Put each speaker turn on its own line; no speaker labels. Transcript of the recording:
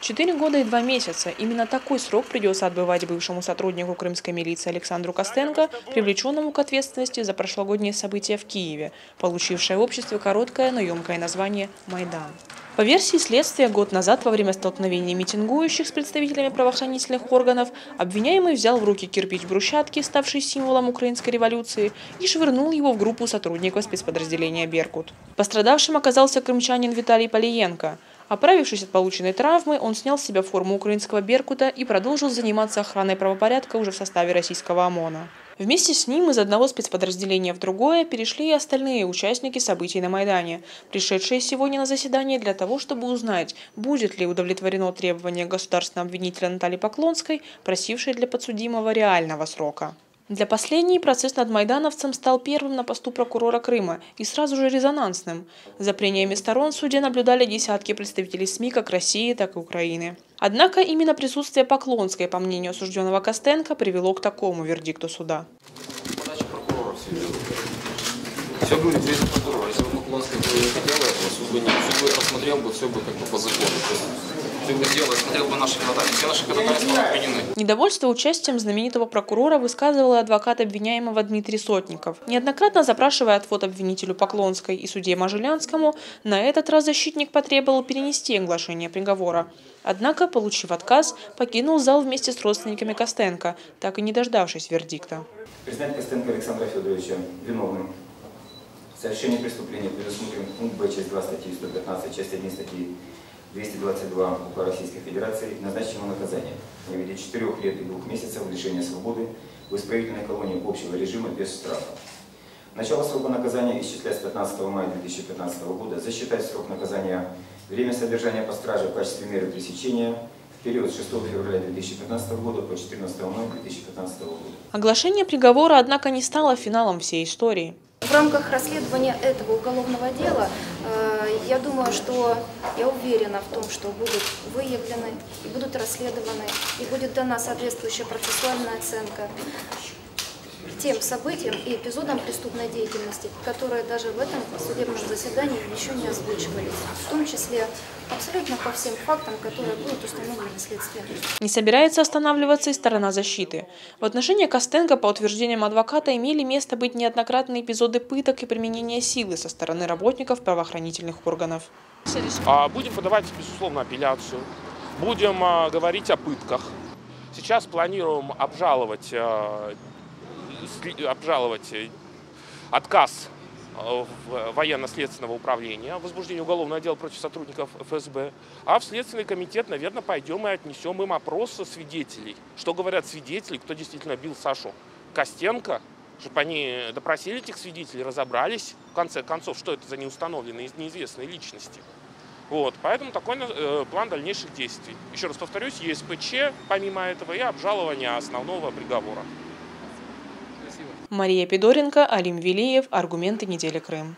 Четыре года и два месяца. Именно такой срок придется отбывать бывшему сотруднику крымской милиции Александру Костенко, привлеченному к ответственности за прошлогодние события в Киеве, получившее в обществе короткое, но емкое название «Майдан». По версии следствия, год назад во время столкновения митингующих с представителями правоохранительных органов обвиняемый взял в руки кирпич брусчатки, ставший символом украинской революции, и швырнул его в группу сотрудников спецподразделения «Беркут». Пострадавшим оказался крымчанин Виталий Полиенко. Оправившись от полученной травмы, он снял с себя форму украинского «Беркута» и продолжил заниматься охраной правопорядка уже в составе российского ОМОНа. Вместе с ним из одного спецподразделения в другое перешли и остальные участники событий на Майдане, пришедшие сегодня на заседание для того, чтобы узнать, будет ли удовлетворено требование государственного обвинителя Натальи Поклонской, просившей для подсудимого реального срока. Для последней процесс над майдановцем стал первым на посту прокурора Крыма и сразу же резонансным. За прениями сторон суде наблюдали десятки представителей СМИ как России, так и Украины. Однако именно присутствие Поклонской, по мнению осужденного Костенко, привело к такому вердикту суда.
Прокурора все делает. Все говорит весь прокурор. Если бы Поклонская не хотела бы не суд бы рассмотрел бы все бы как бы по закону. Ты бы сделал, смотрел бы наши ходатайства. Все наши ходатайства отменены.
Недовольство участием знаменитого прокурора высказывал и адвокат обвиняемого Дмитрий Сотников. Неоднократно запрашивая отвод обвинителю Поклонской и судье Мажилянскому, на этот раз защитник потребовал перенести оглашение приговора. Однако, получив отказ, покинул зал вместе с родственниками Костенко, так и не дождавшись вердикта.
Признать Костенко Александра Федоровича виновным в совершении преступления предусмотрен пункт Б, часть 2 статьи 115, часть 1 статьи 222 УК Российской Федерации назначить ему наказание в виде 4 лет и 2 месяцев лишения свободы в исправительной колонии общего режима без штрафа. Начало срока наказания исчислять с 15 мая 2015 года, засчитать срок наказания время содержания по страже в качестве меры пресечения в период с 6 февраля 2015 года по 14 мая 2015 года.
Оглашение приговора, однако, не стало финалом всей истории.
В рамках расследования этого уголовного дела, э, я думаю, что я уверена в том, что будут выявлены и будут расследованы, и будет дана соответствующая процессуальная оценка тем событиям и эпизодам преступной деятельности, которые даже в этом судебном заседании еще не озвучивались, в том числе абсолютно по всем фактам, которые будут установлены следствием.
Не собирается останавливаться и сторона защиты. В отношении Костенко, по утверждениям адвоката, имели место быть неоднократные эпизоды пыток и применения силы со стороны работников правоохранительных органов.
А, Будем подавать, безусловно, апелляцию. Будем а, говорить о пытках. Сейчас планируем обжаловать а, обжаловать э, отказ э, военно-следственного управления, возбуждение уголовного дела против сотрудников ФСБ, а в Следственный комитет, наверное, пойдем и отнесем им опрос свидетелей. Что говорят свидетели, кто действительно бил Сашу Костенко, чтобы они допросили этих свидетелей, разобрались, в конце концов, что это за неустановленные, неизвестные личности. Вот, поэтому такой э, план дальнейших действий. Еще раз повторюсь, есть ПЧ, помимо этого, и обжалование основного приговора.
Мария Пидоренко, Алим Велиев. Аргументы недели Крым.